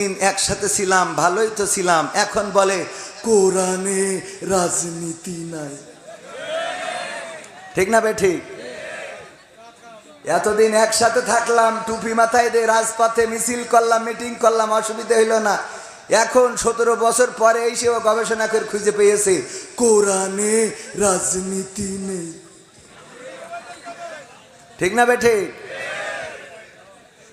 একসাথে ছিলাম, ভালোই তো ছিলাম। এখন বলে, কোরআনে রাজনীতি নাই। ঠিক না বে, ঠিক? এতদিন একসাথে থাকলাম, টুপি মাথায় দিয়ে রাজপথে মিছিল করলাম, মিটিং করলাম, অসুবিধা হইল না। এখন সতেরো বছর পরে এসে ও গবেষণা করে খুঁজে পেয়েছে, কোরআনে রাজনীতি নেই। ঠিক না বে, ঠিক?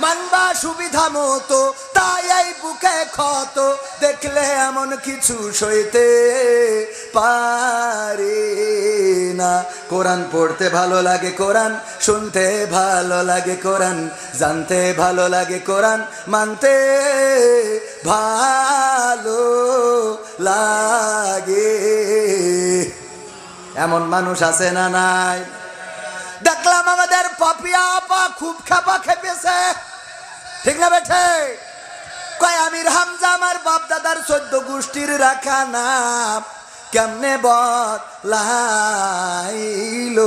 মানবা সুবিধা মতো, তাই এই বুকে ক্ষত, দেখলে এমন কিছু সইতে পারে না। কোরআন পড়তে ভালো লাগে কোরআন, শুনতে ভালো লাগে কোরআন, জানতে ভালো লাগে কোরআন, মানতে ভালো লাগে। এমন মানুষ আছে না নাই? দেখলাম আমাদের পাপিয়া খুব খেপা খেপেছে। ঠিক না বেঠে? কয়, আমির হামজা আমার বাপ দাদার চোদ্দ গোষ্ঠীর রাখা নাম। কেমনে বলাইল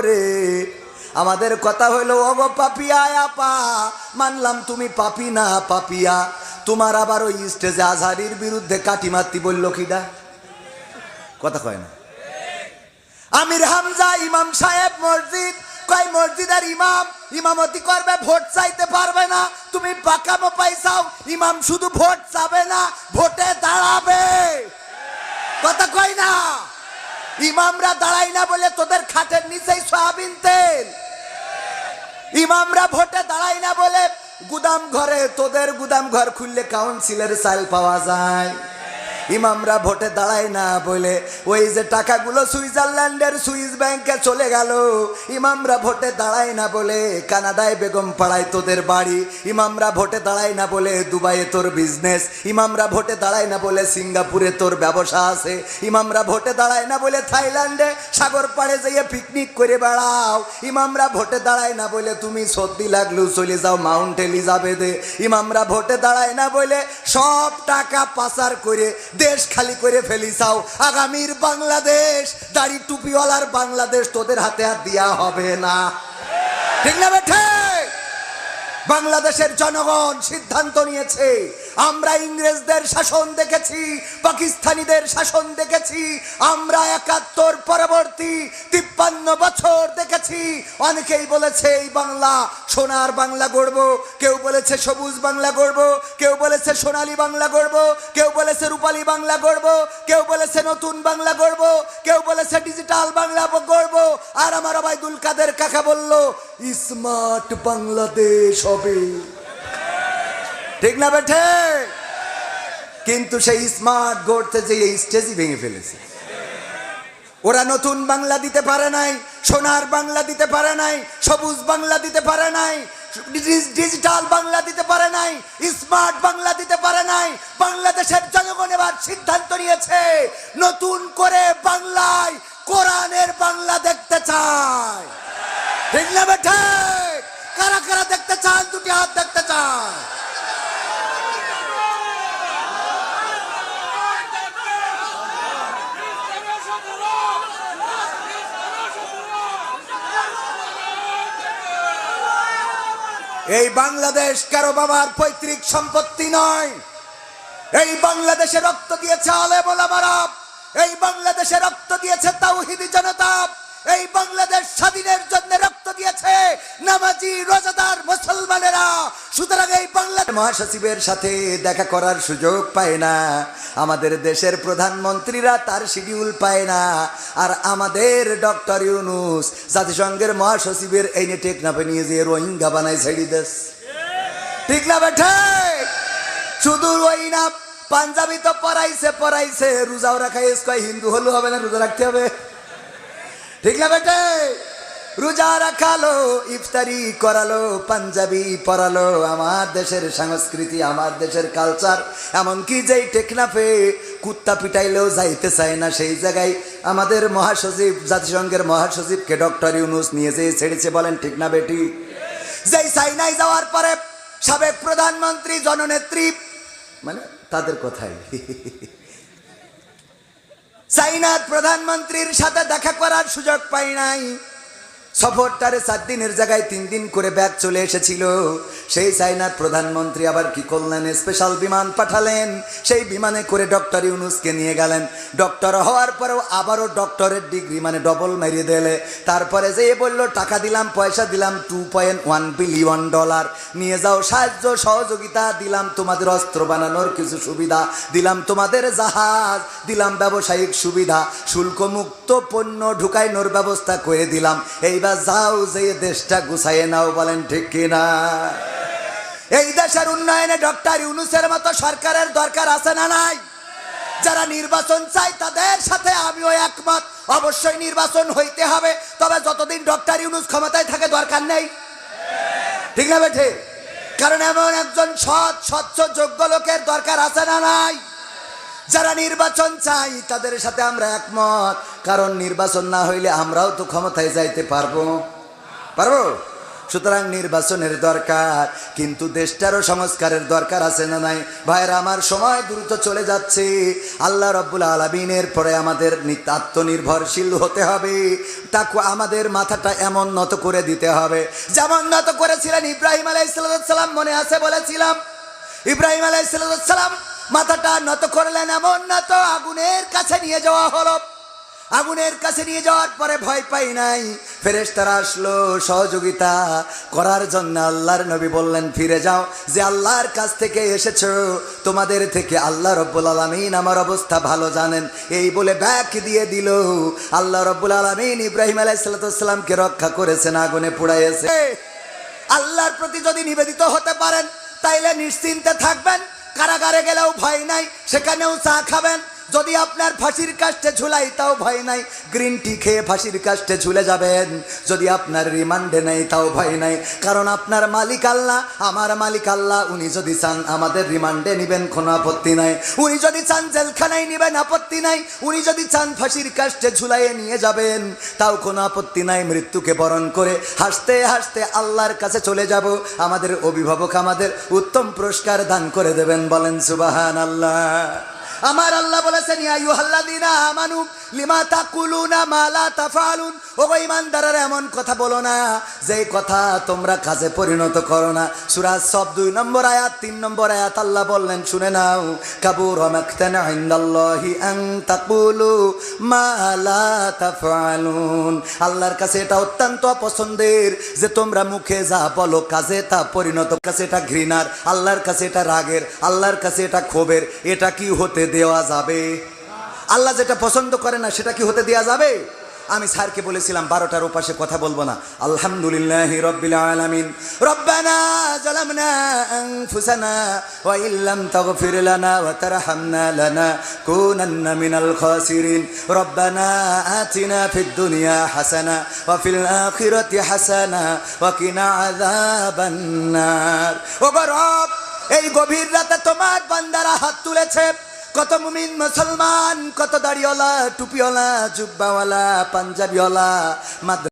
রে? আমাদের কথা হইল, অগ পাপিয়া আপা মানলাম তুমি পাপি না পাপিয়া। তোমার আবার ওই স্টেজে আজহারির বিরুদ্ধে কাটি মারতি বলল কিডা কথা কয় না। আমির হামজা, ইমাম সাহেব, মসজিদ কয় মসজিদের ইমাম। ইমামতি করবে, ভোট চাইতে পারবে না। তুমি পাকামো পাইছাও, ইমাম শুধু ভোট চাবে না, ভোটে দাঁড়াবে। কথা কয় না? ইমামরা দাঁড়াই না বলে তোদের খাটের নিচেই সয়াবিন তেল। ইমামরা ভোটে দাঁড়াই না বলে গুদাম ঘরে, তোদের গুদাম ঘর খুললে কাউন্সিলের চাল পাওয়া যায়। ইমামরা ভোটে দাঁড়ায় না বলে। ওই যে টাকাগুলো সুইজারল্যান্ডের সুইস ব্যাংকে চলে গেল, ইমামরা ভোটে দাঁড়ায় না বলে। কানাডায় বেগম পাড়ায় তোদের বাড়ি, ইমামরা ভোটে দাঁড়ায় না বলে দুবাইয়ে তোর বিজনেস ইমামরা ভোটে দাঁড়ায় না বলে সিঙ্গাপুরে তোর ব্যবসা আছে। ইমামরা ভোটে দাঁড়ায় না বলে থাইল্যান্ডে সাগর পাড়ে যেয়ে পিকনিক করে বেড়াও। ইমামরা ভোটে দাঁড়ায় না বলে তুমি সর্দি লাগল, চলে যাও মাউন্ট এলিজাবেথে। ইমামরা ভোটে দাঁড়ায় না বলে সব টাকা পাচার করে দেশ খালি করে ফেলি চাও। আগামীর বাংলাদেশ, দাড়ি টুপিওয়ালার বাংলাদেশ তোদের হাতে আর দেওয়া হবে না। ঠিক না বেঠে? বাংলাদেশের জনগণ সিদ্ধান্ত নিয়েছে। আমরা ইংরেজদের শাসন দেখেছি, পাকিস্তানিদের শাসন দেখেছি, আমরা একাত্তর পরবর্তী তিপ্পান্ন বছর দেখেছি। অনেকেই বলেছে, এই বাংলা, সোনার বাংলা গড়ব। কেউ বলেছে, সবুজ বাংলা গড়ব। কেউ বলেছে, সোনালি বাংলা গড়ব। কেউ বলেছে, রূপালী বাংলা গড়ব। কেউ বলেছে, নতুন বাংলা গড়ব। কেউ বলেছে, ডিজিটাল বাংলা গড়ব। আর আমার আবাইদুল কাদের কাকা বলল, স্মার্ট বাংলাদেশ হবে। ঠিক না বেঠে কিন্তু সেই স্মার্ট গড়তে যে এই স্টেজই ভেঙে ফেলেছে। ওরা নতুন বাংলা দিতে পারে নাই, সোনার বাংলা দিতে পারে নাই, সবুজ বাংলা দিতে পারে নাই ডিজিটাল বাংলা দিতে পারে নাই স্মার্ট বাংলা দিতে পারে নাই, বাংলাদেশের জনগণ এবার সিদ্ধান্ত নিয়েছে, নতুন করে বাংলায় কোরআনের বাংলা দেখতে চায়। ঠিক না বেঠে কারা কারা দেখতে চান? দুটি হাত দেখতে চান। এই বাংলাদেশ কারও বাবার পৈতৃক সম্পত্তি নয়। এই বাংলাদেশে রক্ত দিয়েছে আলে মোলামারা এই বাংলাদেশে রক্ত দিয়েছে তাওহিদি। মহাসচিবের সাথে দেখা করার সুযোগ পায় না। আমাদের দেশের প্রধানমন্ত্রীরা তার শিডিউল পায় না। আর আমাদের ডক্টর ইউনুস জাতিসংঘের মহাসচিবের এই নিয়ে টেকনাফে নিয়ে যে রোহিঙ্গা বানায় ছেড়ি দেশ। ঠিক! না বেঠে শুধু না, পাঞ্জাবি তো পড়াইছে পড়াইছে রোজাও রাখা এস কয় হিন্দু হলেও হবে না, রোজা রাখতে হবে। ঠিক! না বেটে রোজা রাখালো, ইফতারি করালো, পাঞ্জাবি পরালো, আমার দেশের সংস্কৃতি, আমার দেশের কালচার এমনকি যেই টেকনাফে কুত্তা পিটাইলেও যাইতে চায় না সেই জায়গায় আমাদের মহাসচিব, জাতিসংঘের মহাসচিবকে ডক্টর ইউনুস নিয়ে যেয়ে ছেড়েছে বলেন, ঠিক না বেটি? যেই চাইনায় যাওয়ার পরে সাবেক প্রধানমন্ত্রী, জননেত্রী মানে তাদের কথাই। চাইনার প্রধানমন্ত্রীর সাথে দেখা করার সুযোগ পাই নাই। সফরটারে সাত দিনের জায়গায় তিন দিন করে ব্যাগ চলে এসেছিল। সেই চাইনার প্রধানমন্ত্রী আবার কি করলেন? স্পেশাল বিমান পাঠালেন। সেই বিমানে করে ডক্টর ইউনুসকে নিয়ে গেলেন। ডক্টর হওয়ার পরেও আবারও ডক্টরের ডিগ্রি মানে ডবল মেরিয়ে দিলে। তারপরে যে বলল, টাকা দিলাম, পয়সা দিলাম two point one billion dollar নিয়ে যাও, সাহায্য, সহযোগিতা, দিলাম তোমাদের অস্ত্র বানানোর কিছু সুবিধা। দিলাম তোমাদের জাহাজ, দিলাম ব্যবসায়িক সুবিধা। শুল্কমুক্ত পণ্য ঢুকাইনোর ব্যবস্থা করে দিলাম। এইবার যাও যে দেশটা গুছাইয়ে নাও। বলেন, ঠিক কিনা? এই দেশের উন্নয়নে ডক্টর ইউনুসের মতো সরকারের দরকার আছে না নাই? যারা নির্বাচন চাই তাদের সাথে আমিও একমত। অবশ্যই নির্বাচন হইতে হবে। তবে যতদিন ডক্টর ইউনুস ক্ষমতায় থাকে দরকার নেই। ঠিক না বেঠে? কারণ এমন একজন সৎ, স্বচ্ছ, যোগ্য লোকের দরকার আছে না নাই? যারা নির্বাচন চাই তাদের সাথে আমরা একমত। কারণ নির্বাচন না হইলে আমরাও তো ক্ষমতায় যাইতে পারব। পারব? সুতরাং নির্বাচনের দরকার। কিন্তু দেশটারও সংস্কারের দরকার আছে না নাই? ভাইরা আমার সময় দ্রুত চলে যাচ্ছে। আল্লাহ রব্বুল আলমিনের পরে আমাদের আত্মনির্ভরশীল হতে হবে। তাকে আমাদের মাথাটা এমন নত করে দিতে হবে। যেমন নত করেছিলেন ইব্রাহিম আলাইসালাম মনে আছে বলেছিলাম? ইব্রাহিম আলাইসালাম মাথাটা নত করলেন, এমন নত আগুনের কাছে নিয়ে যাওয়া হলো। আগুনের কাছে নিয়ে যাওয়ার পরে ভয় পাই নাই। ফেরেশতারা আসলো সহযোগিতা করার জন্য। আল্লাহর নবী বললেন, ফিরে যাও, যে আল্লাহর কাছ থেকে এসেছ, তোমাদের থেকে আল্লাহ রব্বুল আলমিন আমার অবস্থা ভালো জানেন। এই বলে ব্যাক দিয়ে দিল। আল্লাহ রব্বুল আলমিন ইব্রাহিম আলাইসালামকে রক্ষা করেছেন, আগুনে পুড়াইয়েছে। আল্লাহর প্রতি যদি নিবেদিত হতে পারেন, তাইলে নিশ্চিন্তে থাকবেন। কারাগারে গেলেও ভয় নাই, সেখানেও চা খাবেন। যদি আপনার ফাঁসির কাস্টে ঝুলাই, তাও ভয় নাই। গ্রিন টি খেয়ে ফাঁসির কাস্টে ঝুলে যাবেন। যদি আপনার রিমান্ডে নেই, তাও ভয় নাই। কারণ আপনার মালিক আল্লাহ, আমার মালিক আল্লাহ, উনি যদি চান আমাদের রিমান্ডে নিবেন, কোনো আপত্তি নাই। উনি যদি চান জেলখানায় নিবেন, আপত্তি নাই। উনি যদি চান ফাঁসির কাস্টে ঝুলাইয়ে নিয়ে যাবেন, তাও কোনো আপত্তি নাই। মৃত্যুকে বরণ করে হাসতে হাসতে আল্লাহর কাছে চলে যাব। আমাদের অভিভাবক আমাদের উত্তম পুরস্কার দান করে দেবেন। বলেন সুবাহান আল্লাহ আমার আল্লাহ বলেছেন, ইয়া আইয়ুহাল্লাযীনা আমানু, লিমা তাকুলুনা মা লা তাফআলুন? ও গো ঈমানদারেরা, এমন কথা বলো না, যেই কথা তোমরা কাজে পরিণত করো না। সূরা সব দুই নম্বর আয়াত, তিন নম্বর আয়াত আল্লাহ বললেন, শুনে নাও, কাবুর মাকতান ইনদাল্লাহি আন তাকুলু মা লা তাফআলুন। আল্লাহর কাছে এটা অত্যন্ত পছন্দের যে তোমরা মুখে যা বলো, কাজে তা পরিণত, কাছে এটা ঘৃণার, আল্লাহর কাছে এটা রাগের, আল্লাহর কাছে এটা ক্ষোভের, এটা কি হতে দেওয়া যাবে। আল্লাহ যেটা পছন্দ করে না, সেটা কি হতে দেওয়া যাবে? আমি স্যারকে বলেছিলাম, বারোটার ওপাশে কথা বলব না। আলহামদুলিল্লাহ এই গভীর রাতে তোমার বান্দারা হাত তুলেছে। কত মুমিন মুসলমান কত দাড়িওয়ালা টুপিওয়ালা জুব্বাওয়ালা পাঞ্জাবিওয়ালা মাদ্রাসা